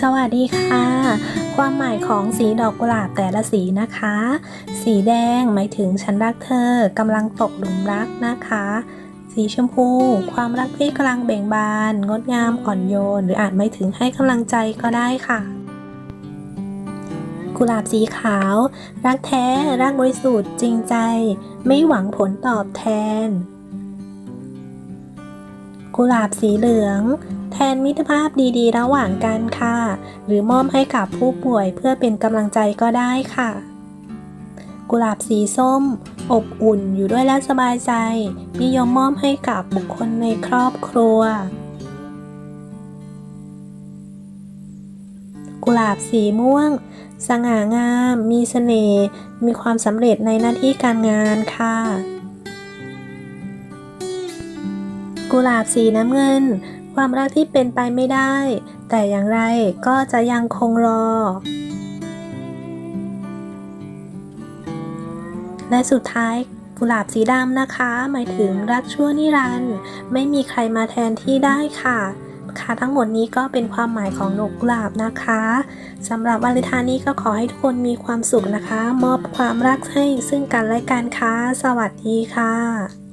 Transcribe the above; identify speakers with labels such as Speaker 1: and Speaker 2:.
Speaker 1: สวัสดีค่ะ ความหมายของสีดอกกุหลาบแต่ละสีนะคะ สีแดงหมายถึงฉันรักเธอกำลังตกหลุมรักนะคะ สีชมพู ความรักที่กำลังเบ่งบาน งดงามอ่อนโยน หรืออาจหมายถึงให้กำลังใจก็ได้ค่ะ กุหลาบสีขาว รักแท้ รักบริสุทธิ์จริงใจ ไม่หวังผลตอบแทน กุหลาบสีเหลือง แทนมิตรภาพดีๆ ระหว่างกันค่ะ หรือมอบให้กับผู้ป่วยเพื่อเป็นกำลังใจก็ได้ค่ะ กุหลาบสีส้ม อบอุ่นอยู่ด้วยและสบายใจ นิยมมอบให้กับบุคคลในครอบครัว กุหลาบสีม่วง สง่างาม มีเสน่ห์ มีความสำเร็จในหน้าที่การงานค่ะกุหลาบสีน้ำเงิน ความรักที่เป็นไปไม่ได้ แต่อย่างไรก็จะยังคงรอ และสุดท้ายกุหลาบสีดำนะคะ หมายถึงรักชั่วนิรันดร์ไม่มีใครมาแทนที่ได้ค่ะค่ะทั้งหมดนี้ก็เป็นความหมายของนกกุหลาบนะคะสำหรับวันเลนไทน์นี้ก็ขอให้ทุกคนมีความสุขนะคะ มอบความรักให้ซึ่งกันและกันค่ะสวัสดีค่ะ